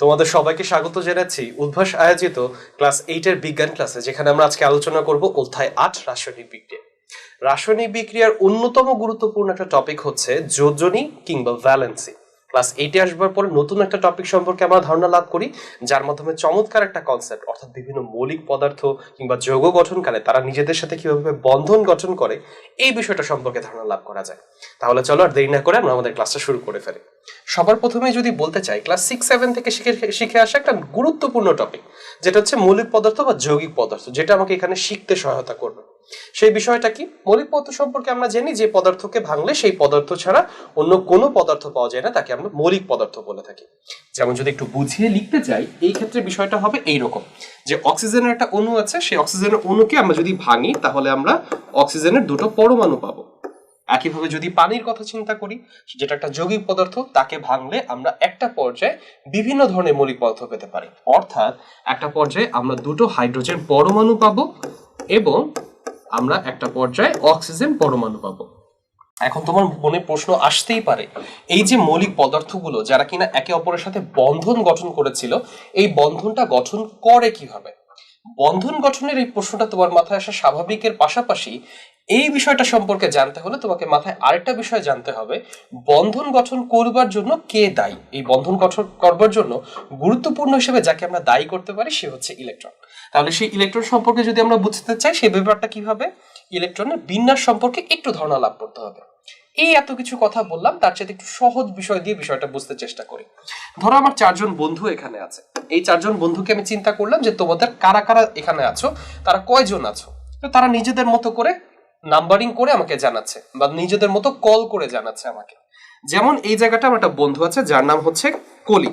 তোমাদের সবাইকে স্বাগত জানাচ্ছি উদ্ভাস আয়োজিত ক্লাস এইটের বিজ্ঞান ক্লাসে, যেখানে আমরা আজকে আলোচনা করব অধ্যায় আট, রাসায়নিক বিক্রিয়া। রাসায়নিক বিক্রিয়ার অন্যতম গুরুত্বপূর্ণ একটা টপিক হচ্ছে যোজনী কিংবা ভ্যালেন্সি ক্লাস এইটে আসবার পরে নতুন একটা টপিক সম্পর্কে আমরা ধারণা লাভ করি, যার মাধ্যমে চমৎকার একটা কনসেপ্ট অর্থাৎ বিভিন্ন মৌলিক পদার্থ কিংবা যৌগ গঠনকালে তারা নিজেদের সাথে কীভাবে বন্ধন গঠন করে, এই বিষয়টা সম্পর্কে ধারণা লাভ করা যায়। তাহলে চলো আর দেরি না করে আমরা আমাদের ক্লাসটা শুরু করে ফেলি। সবার প্রথমে যদি বলতে চাই ক্লাস সিক্স সেভেন থেকে শিখে শিখে আসা একটা গুরুত্বপূর্ণ টপিক যেটা হচ্ছে মৌলিক পদার্থ বা যৌগিক পদার্থ, যেটা আমাকে এখানে শিখতে সহায়তা করবে। সেই বিষয়টা কি? মৌলিক পদার্থ সম্পর্কে আমরা জানি যে পদার্থকে ভাঙলে সেই পদার্থ ছাড়া অন্য কোনো পদার্থ পাওয়া যায় না, তাকে আমরা মৌলিক পদার্থ বলে থাকি। যেমন যদি একটু বুঝিয়ে লিখতে চাই, এই ক্ষেত্রে বিষয়টা হবে এইরকম, যে অক্সিজেনের একটা অণু আছে, সেই অক্সিজেনের অণুকে আমরা যদি ভাঙি, তাহলে আমরা অক্সিজেনের দুটো পরমাণু পাবো। একইভাবে যদি পানির কথা চিন্তা করি, যেটা একটা যৌগিক পদার্থ, তাকে ভাঙলে আমরা একটা পর্যায়ে বিভিন্ন ধরনের মৌলিক পদার্থ পেতে পারি। অর্থাৎ একটা পর্যায়ে আমরা দুটো হাইড্রোজেন পরমাণু পাবো এবং আমরা একটা পর্যায়ে অক্সিজেন পরমাণু পাবো। এখন তোমার মনে প্রশ্ন আসতেই পারে, এই যে মৌলিক পদার্থগুলো যারা কিনা একে অপরের সাথে বন্ধন গঠন করেছিল, এই বন্ধনটা গঠন করে কীভাবে? বন্ধন গঠনের এই প্রশ্নটা তোমার মাথায় আসা স্বাভাবিকের পাশাপাশি এই বিষয়টা সম্পর্কে জানতে হলে তোমাকে মাথায় আরেকটা বিষয় জানতে হবে। বন্ধন গঠন করবার জন্য কে দায়ী? এই বন্ধন গঠন করবার জন্য গুরুত্বপূর্ণ হিসেবে যাকে আমরা দায়ী করতে পারি সে হচ্ছে ইলেকট্রন তাহলে সেই ইলেকট্রন সম্পর্কে যদি আমরা বুঝতে চাই, সেই ব্যাপারটা কীভাবে ইলেকট্রনের বিন্যাস সম্পর্কে একটু ধারণা লাভ করতে হবে। এই এত কিছু কথা বললাম, তার চেয়ে একটু সহজ বিষয় দিয়ে বিষয়টা বুঝতে চেষ্টা করি। ধরো আমার চারজন বন্ধু এখানে আছে। এই চারজন বন্ধুকে আমি চিন্তা করলাম যে তোমাদের কারা কারা এখানে আছো? তারা কয়জন আছো? তো তারা নিজেদের মতো করে নাম্বারিং করে আমাকে জানাচ্ছে বা নিজেদের মতো কল করে জানাচ্ছে আমাকে। যেমন এই জায়গাটা আমার একটা বন্ধু আছে, যার নাম হচ্ছে কলি।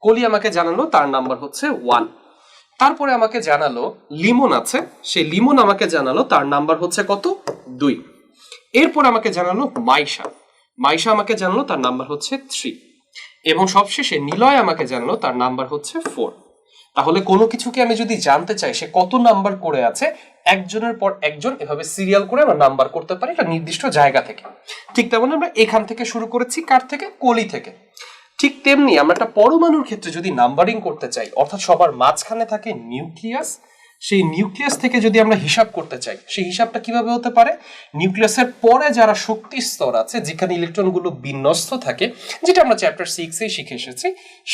কলি আমাকে জানালো, তার নাম্বার হচ্ছে ওয়ান। তারপরে আমাকে জানালো, লিমন আছে, সেই লিমন আমাকে জানালো, তার নাম্বার হচ্ছে কত? দুই। এরপর আমাকে জানালো মাইশা। মাইশা আমাকে জানালো, তার নাম্বার হচ্ছে থ্রি। এবং সবশেষে নিলয় আমাকে জানালো, তার নাম্বার হচ্ছে ফোর। তাহলে কোনো কিছুকে আমি যদি জানতে চাই, সে কত নাম্বার করে আছে, একজনের পর একজন এভাবে সিরিয়াল করে আমরা নাম্বার করতে পারি একটা নির্দিষ্ট জায়গা থেকে। ঠিক তেমন আমরা এখান থেকে শুরু করেছি, কার থেকে? কলি থেকে। ঠিক তেমনি আমরা একটা পরমাণুর ক্ষেত্রে যদি নাম্বারিং করতে চাই, অর্থাৎ সবার মাঝখানে থাকে নিউক্লিয়াস সেই নিউক্লিয়াস থেকে যদি আমরা হিসাব করতে চাই, সেই হিসাবটা কীভাবে হতে পারে? নিউক্লিয়াসের পরে যারা শক্তি স্তর আছে, যেখানে ইলেকট্রনগুলো বিন্যস্ত থাকে, যেটা আমরা চ্যাপ্টার সিক্সে শিখে এসেছি,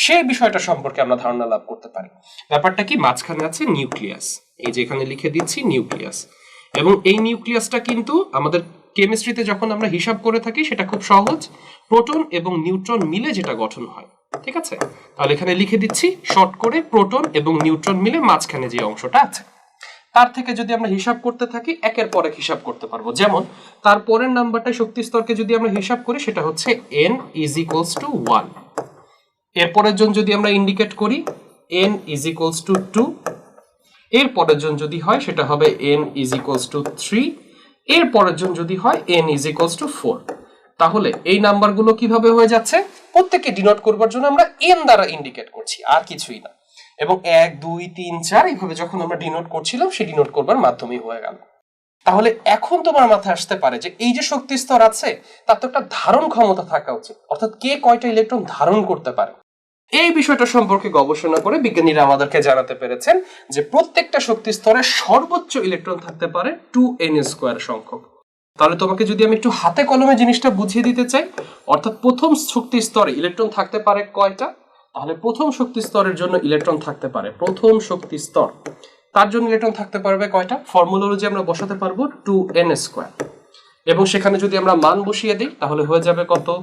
সেই বিষয়টা সম্পর্কে আমরা ধারণা লাভ করতে পারি। ব্যাপারটা কি? মাঝখানে আছে নিউক্লিয়াস এই যে এখানে লিখে দিচ্ছি নিউক্লিয়াস এবং এই নিউক্লিয়াসটা কিন্তু আমাদের কেমিস্ট্রিতে যখন আমরা হিসাব করে থাকি, সেটা খুব সহজ। প্রোটন এবং নিউট্রন মিলে যেটা গঠন হয়। ঠিক আছে? তাহলে এখানে লিখে দিচ্ছি শর্ট করে প্রোটন এবং নিউট্রন মিলে মাঝখানে যে অংশটা আছে। তার থেকে যদি আমরা হিসাব করতে থাকি, একের পর এক হিসাব করতে পারব। যেমন, তার পরের নাম্বারটা শক্তি স্তরকে যদি আমরা হিসাব করি, সেটা হচ্ছে N is equals to one এরপরের জন যদি আমরা ইন্ডিকেট করি N is equals to two এর পরের জন যদি হয়, সেটা হবে N is equals to three এর পরের জন যদি হয় N is equals to four তাহলে এই নাম্বারগুলো কীভাবে হয়ে যাচ্ছে? প্রত্যেককে ডিনোট করবার জন্য আমরা এন দ্বারা ইন্ডিকেট করছি, আর কিছুই না। এবং এক, দুই, তিন, চার এইভাবে যখন আমরা ডিনোট করছিলাম, সেই ডিনোট করবার মাধ্যমেই হয়ে গেল। তাহলে এখন তোমার মাথায় আসতে পারে যে এই যে শক্তি স্তর আছে, তার তো একটা ধারণ ক্ষমতা থাকা উচিত। অর্থাৎ কে কয়টা ইলেকট্রন ধারণ করতে পারে? এই বিষয়টা সম্পর্কে গবেষণা করে বিজ্ঞানীরা আমাদেরকে জানাতে পেরেছেন যে প্রত্যেকটা শক্তি স্তরে সর্বোচ্চ ইলেকট্রন থাকতে পারে টু এন স্কোয়ার সংখ্যক। তাহলে তোমাকে যদি আমি একটু হাতে কলমে জিনিসটা বুঝিয়ে দিতে চাই, অর্থাৎ প্রথম শক্তি স্তরে ইলেকট্রন থাকতে পারে কয়টা? তাহলে প্রথম শক্তি স্তরের জন্য ইলেকট্রন থাকতে পারে, প্রথম শক্তি স্তর। তার জন্য ইলেকট্রন থাকতে পারবে কয়টা? ফর্মুলা অনুযায়ী আমরা বসাতে পারব টু এন স্কোয়ার। এবং সেখানে যদি আমরা মান বসিয়ে দিই, তাহলে হয়ে যাবে কত?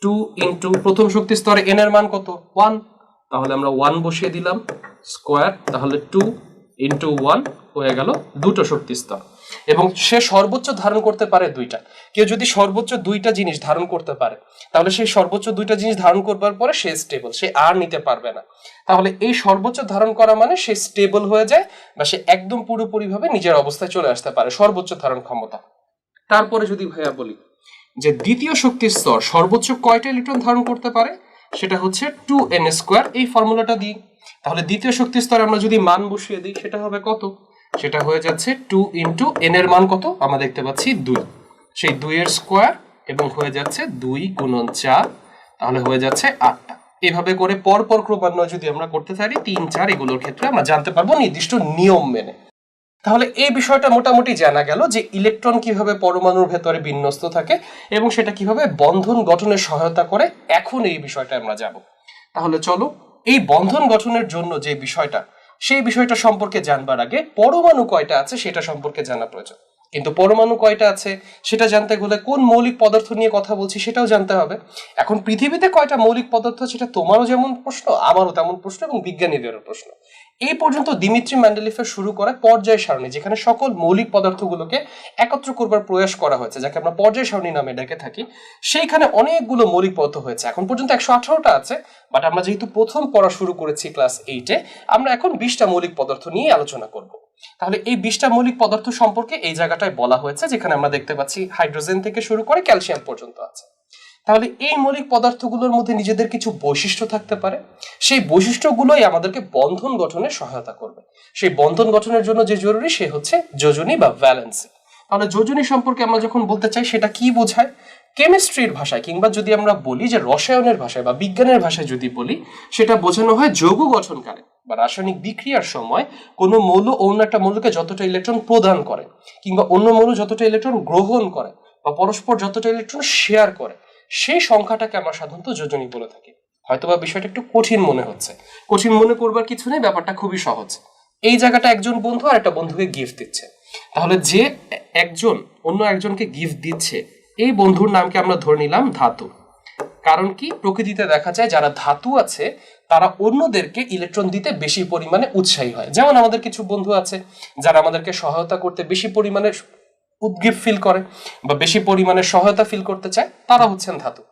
টু ইন্টু, প্রথম শক্তি স্তরে এন এর মান কত? ওয়ান। তাহলে আমরা ওয়ান বসিয়ে দিলাম স্কোয়ার, তাহলে টু ইন্টু ওয়ান হয়ে গেল দুটো শক্তি স্তর। এবং সে সর্বোচ্চ ধারণ করতে পারে দুইটা। কেউ যদি সর্বোচ্চ দুইটা জিনিস ধারণ করতে পারে, তাহলে সেই সর্বোচ্চ দুইটা জিনিস ধারণ করবার পরে সে স্টেবল সে আর নিতে পারবে না। তাহলে এই সর্বোচ্চ ধারণ করা মানে সে স্টেবল হয়ে যায় বা সে একদম পুরোপুরিভাবে নিজের অবস্থায় চলে আসতে পারে, সর্বোচ্চ ধারণ ক্ষমতা। তারপরে যদি ভাইয়া বলি যে দ্বিতীয় শক্তির স্তর সর্বোচ্চ কয়টা ইলেকট্রন ধারণ করতে পারে, সেটা হচ্ছে টু এন স্কোয়ার এই ফর্মুলাটা দিই তাহলে দ্বিতীয় শক্তি স্তরে আমরা যদি মান বসিয়ে দিই, সেটা হবে কত? সেটা হয়ে যাচ্ছে টু ইন্টু এন এর মান কত? আমরা দেখতে পাচ্ছি দুই। সেই দুইয়ের স্কোয়ার এবং হয়ে যাচ্ছে দুই গুণন চার, তাহলে হয়ে যাচ্ছে আটটা। এভাবে করে পর পর ক্রমান্বয়ে যদি আমরা করতে পারি তিন, চার এগুলোর ক্ষেত্রে আমরা জানতে পারব নির্দিষ্ট নিয়ম মেনে। তাহলে এই বিষয়টা মোটামুটি জানা গেল যে ইলেকট্রন কীভাবে পরমাণুর ভেতরে বিন্যস্ত থাকে এবং সেটা কীভাবে বন্ধন গঠনে সহায়তা করে। এখন এই বিষয়টা আমরা যাব। তাহলে চলো, এই বন্ধন গঠনের জন্য যে বিষয়টা সেই বিষয়টা সম্পর্কে জানবার আগে পরমাণু কয়টা আছে সেটা সম্পর্কে জানা প্রয়োজন। কিন্তু পরমাণু কয়টা আছে সেটা জানতে গেলে কোন মৌলিক পদার্থ নিয়ে কথা বলছি সেটাও জানতে হবে। এখন পৃথিবীতে কয়টা মৌলিক পদার্থ সেটা তোমারও যেমন প্রশ্ন, আমারও তেমন প্রশ্ন এবং বিজ্ঞানীদেরও প্রশ্ন। এই পর্যন্ত দিমিত্রি ম্যান্ডেলিফের শুরু করা পর্যায় সারণী, যেখানে সকল মৌলিক পদার্থগুলোকে একত্র করবার প্রয়াস করা হয়েছে, যাকে আমরা পর্যায় সারণী নামে ডেকে থাকি। সেইখানে অনেকগুলো মৌলিক পদার্থ হয়েছে। এখন পর্যন্ত একশো আঠারোটা আছে বাট আমরা যেহেতু প্রথম পড়া শুরু করেছি ক্লাস এইটে আমরা এখন বিশটা মৌলিক পদার্থ নিয়ে আলোচনা করব। তাহলে এই বিশটা মৌলিক পদার্থ সম্পর্কে এই জায়গাটায় বলা হয়েছে, যেখানে আমরা দেখতে পাচ্ছি হাইড্রোজেন থেকে শুরু করে ক্যালসিয়াম পর্যন্ত আছে। তাহলে এই মৌলিক পদার্থগুলোর মধ্যে নিজেদের কিছু বৈশিষ্ট্য থাকতে পারে। সেই বৈশিষ্ট্যগুলোই আমাদেরকে বন্ধন গঠনে সহায়তা করবে। সেই বন্ধন গঠনের জন্য যে জরুরি সে হচ্ছে যোজনী বা ভ্যালেন্সি তাহলে যোজনী সম্পর্কে আমরা যখন বলতে চাই, সেটা কি বোঝায়? কেমিস্ট্রির ভাষায় কিংবা যদি আমরা বলি যে রসায়নের ভাষায় বা বিজ্ঞানের ভাষায় যদি বলি, সেটা বোঝানো হয় যৌগ গঠনকারে বা রাসায়নিক বিক্রিয়ার সময় কোনো মৌল অন্য একটা মৌলকে যতটা ইলেকট্রন প্রদান করে কিংবা অন্য মৌল যতটা ইলেকট্রন গ্রহণ করে বা পরস্পর যতটা ইলেকট্রন শেয়ার করে। সেই সংখ্যাটাকে আমরা সাধারণত যোজনী বলে থাকি। হয়তোবা বিষয়টা একটু কঠিন মনে হচ্ছে। কঠিন মনে করবার কিছু নেই, ব্যাপারটা খুবই সহজ। এই জায়গাটা একজন বন্ধু আর একটা বন্ধুকে গিফট দিচ্ছে। তাহলে যে একজন অন্য একজনকে গিফট দিচ্ছে, এই বন্ধুর নামকে আমরা ধরে নিলাম ধাতু। কারণ কি? প্রকৃতিতে দেখা যায় যারা ধাতু আছে, তারা অন্যদেরকে ইলেকট্রন দিতে বেশি পরিমাণে উৎসাহী হয়। যেমন আমাদের কিছু বন্ধু আছে, যারা আমাদেরকে সহায়তা করতে বেশি পরিমাণে উদ্গীপ ফিল করে বা বেশি পরিমাণে সহায়তা ফিল করতে চায়, তারা হচ্ছেন ধাতু।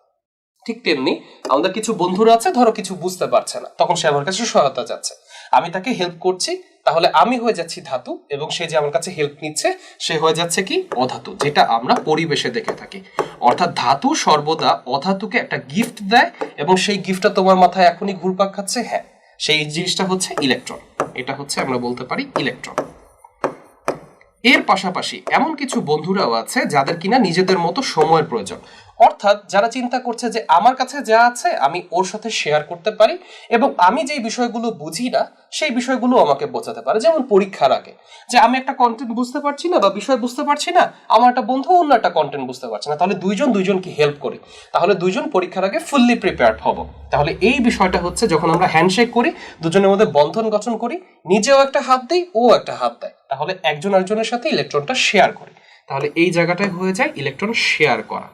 ঠিক তেমনি আমাদের কিছু বন্ধুরা আছে, ধরো কিছু বুঝতে পারছে না, তখন সে আমার কাছে সহায়তা যাচ্ছে আমি তাকে হেল্প করছি, তাহলে আমি হয়ে যাচ্ছি ধাতু এবং সে যে আমার কাছে হেল্প নিচ্ছে, সে হয়ে যাচ্ছে কি? অধাতু, যেটা আমরা পরিবেশে দেখে থাকি। অর্থাৎ ধাতু সর্বদা অধাতুকে একটা গিফট দেয় এবং সেই গিফটটা তোমার মাথায় এখনই ঘুরপাক খাচ্ছে হ্যাঁ সেই জিনিসটা হচ্ছে ইলেকট্রন এটা হচ্ছে আমরা বলতে পারি ইলেকট্রন এর পাশাপাশি এমন কিছু বন্ধুরাও আছে যাদের কিনা নিজেদের মতো সময়ের প্রয়োজন। অর্থাৎ যারা চিন্তা করছে যে আমার কাছে যা আছে আমি ওর সাথে শেয়ার করতে পারি এবং আমি যেই বিষয়গুলো বুঝি না, সেই বিষয়গুলো আমাকে বোঝাতে পারে। যেমন পরীক্ষার আগে, যে আমি একটা কন্টেন্ট বুঝতে পারছি না বা বিষয় বুঝতে পারছি না, আমার একটা বন্ধু অন্য একটা কন্টেন্ট বুঝতে পারছে না, তাহলে দুইজন দুইজনকে হেল্প করি। তাহলে দুইজন পরীক্ষার আগে ফুললি প্রিপেয়ার্ড হব। তাহলে এই বিষয়টা হচ্ছে যখন আমরা হ্যান্ডশেক করি, দুজনের মধ্যে বন্ধন গঠন করি, নিজেও একটা হাত দিই, ও একটা হাত দেয়। তাহলে একজন আরেকজনের সাথে ইলেকট্রনটা শেয়ার করে। তাহলে এই জায়গাটায় হয়ে যায় ইলেকট্রন শেয়ার করা।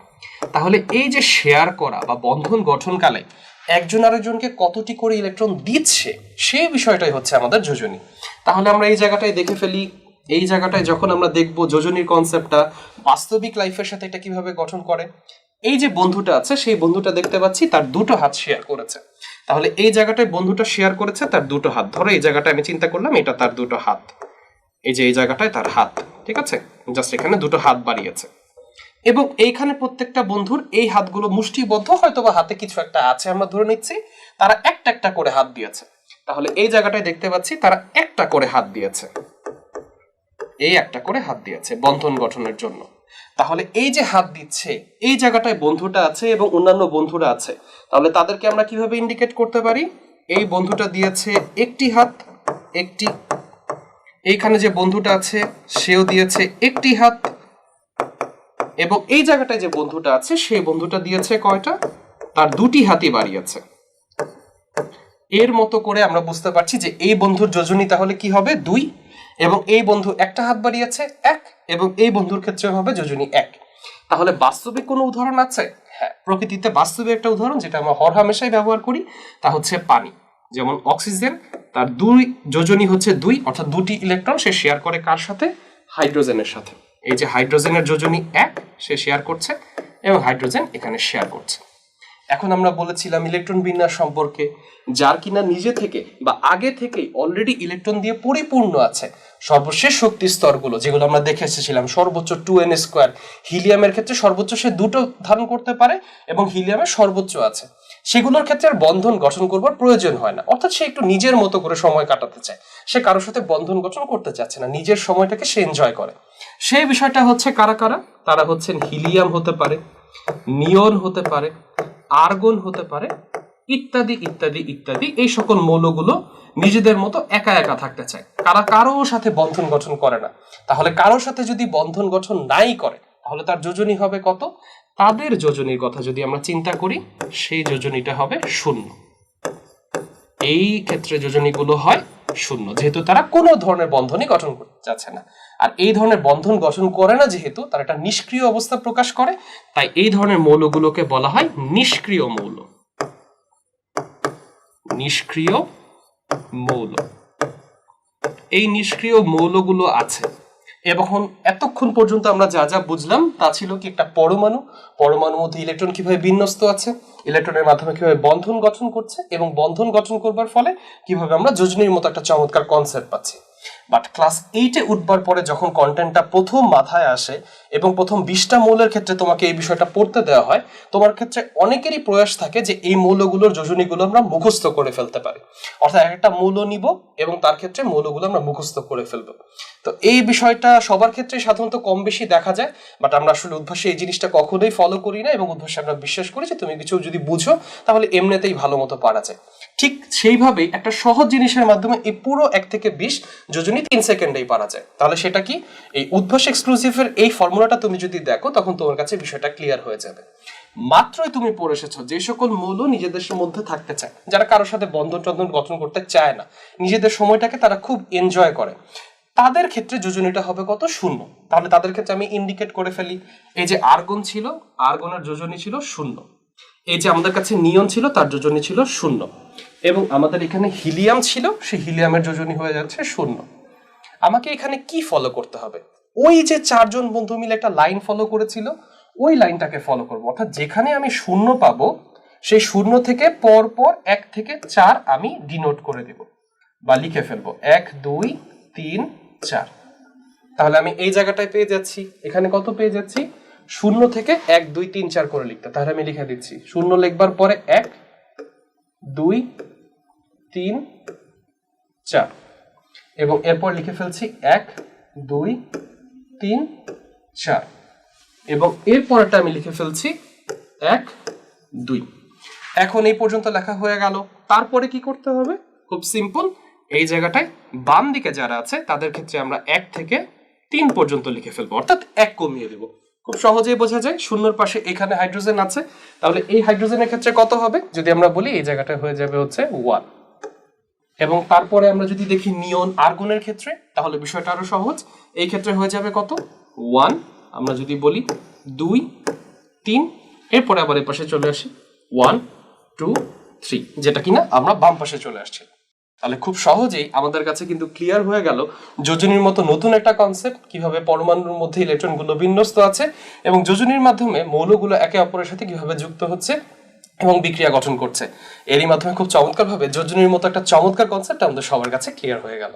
তাহলে এই যে শেয়ার করা বা বন্ধন গঠনকালে একজন আরেকজনকে কতটি করে ইলেকট্রন দিচ্ছে সেই বিষয়টাই হচ্ছে আমাদের যোজনী। তাহলে আমরা এই জায়গাটায় দেখে ফেলি, এই জায়গাটায় যখন আমরা দেখব যোজনীর কনসেপ্টটা বাস্তবিক লাইফের সাথে এটা কীভাবে গঠন করে, এই যে বন্ধুটা আছে, সেই বন্ধুটা দেখতে পাচ্ছি, তার দুটো হাত শেয়ার করেছে। তাহলে এই জায়গাটায় বন্ধুটা শেয়ার করেছে, তার দুটো হাত। ধরো এই জায়গাটায় আমি চিন্তা করলাম, এটা তার দুটো হাত। এই যে, এই জায়গাটায় তার হাত, ঠিক আছে? জাস্ট এখানে দুটো হাত বাড়িয়েছে। এবং এইখানে প্রত্যেকটা বন্ধুর এই হাতগুলো মুষ্টিবদ্ধ হয়তো বা হাতে কিছু একটা আছে, আমরা ধরে নিচ্ছি, তারা একটা একটা করে হাত দিয়েছে। তাহলে এই জায়গাটায় দেখতে পাচ্ছি, তারা একটা করে হাত দিয়েছে। এই একটা করে হাত দিয়েছে বন্ধন গঠনের জন্য। তাহলে এই যে হাত দিচ্ছে, এই জায়গাটায় বন্ধুটা আছে এবং অন্যান্য বন্ধুরা আছে, তাহলে তাদেরকে আমরা কীভাবে ইন্ডিকেট করতে পারি? এই বন্ধুটা দিয়েছে একটি হাত, একটি এইখানে যে বন্ধুটা আছে, সেও দিয়েছে একটি হাত। এবং এই জায়গাটায় যে বন্ধুটা আছে, সেই বন্ধুটা দিয়েছে কয়টা? তার দুটি হাতই বাড়িয়েছে। এর মতো করে আমরা বুঝতে পারছি যে এই বন্ধুর যোজনী তাহলে কি হবে? দুই। এবং এই বন্ধু একটা হাত বাড়িয়েছে, এক। এবং এই বন্ধুর ক্ষেত্রে হবে যোজনী এক। তাহলে বাস্তবিক কোনো উদাহরণ আছে? হ্যাঁ প্রকৃতিতে বাস্তবে একটা উদাহরণ যেটা আমরা হর হামেশাই ব্যবহার করি, তা হচ্ছে পানি। যেমন অক্সিজেন, তার দুই যোজনী হচ্ছে দুই, অর্থাৎ দুটি ইলেকট্রন, সে শেয়ার করে কার সাথে? হাইড্রোজেনের সাথে। এই যে হাইড্রোজেনের যোজনী এক, সে শেয়ার করছে এবং হাইড্রোজেন এখানে শেয়ার করছে। এখন আমরা বলেছিলাম ইলেকট্রন বিন্যাস সম্পর্কে, যার কিনা নিজে থেকে বা আগে থেকেই অলরেডি ইলেকট্রন দিয়ে পরিপূর্ণ আছে। সর্বশেষ শক্তি স্তরগুলো, যেগুলো আমরা দেখে এসেছিলাম, সর্বোচ্চ টু এন স্কোয়ার হিলিয়ামের ক্ষেত্রে সর্বোচ্চ সে দুটো ধারণ করতে পারে এবং হিলিয়ামের সর্বোচ্চ আছে। সেগুলোর ক্ষেত্রে আর বন্ধন গঠন করবার প্রয়োজন হয় না। অর্থাৎ সে একটু নিজের মতো করে সময় কাটাতে চায়। সে কারোর সাথে বন্ধন গঠন করতে চাচ্ছে না, নিজের সময়টাকে সে এনজয় করে। সেই বিষয়টা হচ্ছে কারা কারা? তারা হচ্ছেন হিলিয়াম হতে পারে নিয়ন হতে পারে, আর্গন হতে পারে, ইত্যাদি ইত্যাদি ইত্যাদি। এই সকল মৌলগুলো নিজেদের মতো একা একা থাকতে চায়। কারা কারও সাথে বন্ধন গঠন করে না। তাহলে কারোর সাথে যদি বন্ধন গঠন নাই করে, তাহলে তার যোজনী হবে কত? তাদের যোজনীর কথা যদি আমরা চিন্তা করি, সেই যোজনীটা হবে শূন্য। এই ক্ষেত্রে যোজনীগুলো হয় শূন্য, যেহেতু তারা কোনো ধরনের বন্ধনই গঠন করতে চাচ্ছে না। আর এই ধরনের বন্ধন গঠন করে না, যেহেতু তারা একটা নিষ্ক্রিয় অবস্থা প্রকাশ করে, তাই এই ধরনের মৌলগুলোকে বলা হয় নিষ্ক্রিয় মৌল। নিষ্ক্রিয় মৌল। এই নিষ্ক্রিয় মৌলগুলো আছে। এবং এতক্ষণ পর্যন্ত আমরা যা যা বুঝলাম তা ছিল কি একটা পরমাণু। পরমাণু মধ্যে ইলেকট্রন কীভাবে বিন্যস্ত আছে, ইলেকট্রনের মাধ্যমে কীভাবে বন্ধন গঠন করছে এবং বন্ধন গঠন করবার ফলে কীভাবে আমরা যোজনীর মতো একটা চমৎকার কনসেপ্ট পাচ্ছি। বাট ক্লাস এইটে উঠবার পরে যখন কন্টেন্টটা প্রথম মাথায় আসে এবং প্রথম বিশটা মৌলের ক্ষেত্রে তোমাকে এই বিষয়টা পড়তে দেওয়া হয়, তোমার ক্ষেত্রে অনেকেরই প্রয়াস থাকে যে এই মৌলগুলোর যোজনীগুলো আমরা মুখস্থ করে ফেলতে পারি। অর্থাৎ একটা মৌল নিব এবং তার ক্ষেত্রে মৌলগুলো আমরা মুখস্থ করে ফেলব। তো এই বিষয়টা সবার ক্ষেত্রে সাধারণত কম বেশি দেখা যায় বাট আমরা আসলে উদ্ভাসে এই জিনিসটা কখনোই ফলো করি না এবং উদ্ভাসে আমরা বিশ্বাস করি যে তুমি কিছু যদি বুঝো, তাহলে এমনিতেই ভালো মতো পারা যায়। ঠিক সেইভাবেই একটা সহজ জিনিসের মাধ্যমে এই পুরো এক থেকে বিশ যোজনী তিন সেকেন্ডেই পারা যায়। তাহলে সেটা কি? এই উদ্ভাস এক্সক্লুসিভের এই ফর্মুলাটা তুমি যদি দেখো, তখন তোমার কাছে বিষয়টা ক্লিয়ার হয়ে যাবে। মাত্রই তুমি পড়ে এসেছ, যে সকল মৌল নিজেদের মধ্যে থাকতে চায়। যারা কারোর সাথে বন্ধন টন্ধন গঠন করতে চায় না, নিজেদের সময়টাকে তারা খুব এনজয় করে। তাদের ক্ষেত্রে যোজনীটা হবে কত? শূন্য। তাহলে তাদের ক্ষেত্রে আমি ইন্ডিকেট করে ফেলি। এই যে আর্গন ছিল আর্গনের যোজনী ছিল শূন্য। এই যে আমাদের কাছে নিয়ন ছিল, তার যোজনী ছিল শূন্য। এবং আমাদের এখানে হিলিয়াম ছিল, সেই হিলিয়ামের যোজনী হয়ে যাচ্ছে শূন্য। আমাকে এখানে কি ফলো করতে হবে? ওই যে চারজন বন্ধু মিলে একটা লাইন ফলো করেছিল, ওই লাইনটাকে ফলো করব। অর্থাৎ যেখানে আমি শূন্য পাবো, সেই শূন্য থেকে পর পর এক থেকে চার আমি ডিনোট করে দেব বা লিখে ফেলব। এক, দুই, তিন, চার। তাহলে আমি এই জায়গাটায় পেয়ে যাচ্ছি। এখানে কত পেয়ে যাচ্ছি? শূন্য থেকে এক, দুই, তিন, চার করে লিখতে। তাহলে আমি লিখে দিচ্ছি। শূন্য লিখবার পরে এক, দুই, তিন, চার। এবং এরপর লিখে ফেলছি এক, দুই, তিন, চার। এবং এরপরটা আমি লিখে ফেলছি এক, দুই। এখন এই পর্যন্ত লেখা হয়ে গেল। তারপরে কি করতে হবে? খুব সিম্পল। এই জায়গাটায় বাম দিকে যারা আছে, তাদের ক্ষেত্রে আমরা এক থেকে তিন পর্যন্ত লিখে ফেলব। অর্থাৎ এক কমিয়ে দেবো। খুব সহজেই বোঝা যায়, শূন্যর পাশে এখানে হাইড্রোজেন আছে। তাহলে এই হাইড্রোজেনের ক্ষেত্রে কত হবে? যদি আমরা বলি এই জায়গাটা হয়ে যাবে হচ্ছে ওয়ান এবং তারপরে আমরা যদি দেখি নিয়ন আর্গনের ক্ষেত্রে, তাহলে বিষয়টা আরও সহজ। এই ক্ষেত্রে হয়ে যাবে কত? ওয়ান। আমরা যদি বলি দুই, তিন, এরপরে আবার এই পাশে চলে আসি। ওয়ান, টু, থ্রি, যেটা কিনা আমরা বাম পাশে চলে আসছি। তাহলে খুব সহজেই আমাদের কাছে কিন্তু ক্লিয়ার হয়ে গেল যোজনীর মতো নতুন একটা কনসেপ্ট কীভাবে পরমাণুর মধ্যে ইলেকট্রনগুলো বিন্যস্ত আছে এবং যোজনীর মাধ্যমে মৌলগুলো একে অপরের সাথে কীভাবে যুক্ত হচ্ছে এবং বিক্রিয়া গঠন করছে। এরই মাধ্যমে খুব চমৎকারভাবে যোজনীর মতো একটা চমৎকার কনসেপ্ট আমাদের সবার কাছে ক্লিয়ার হয়ে গেল।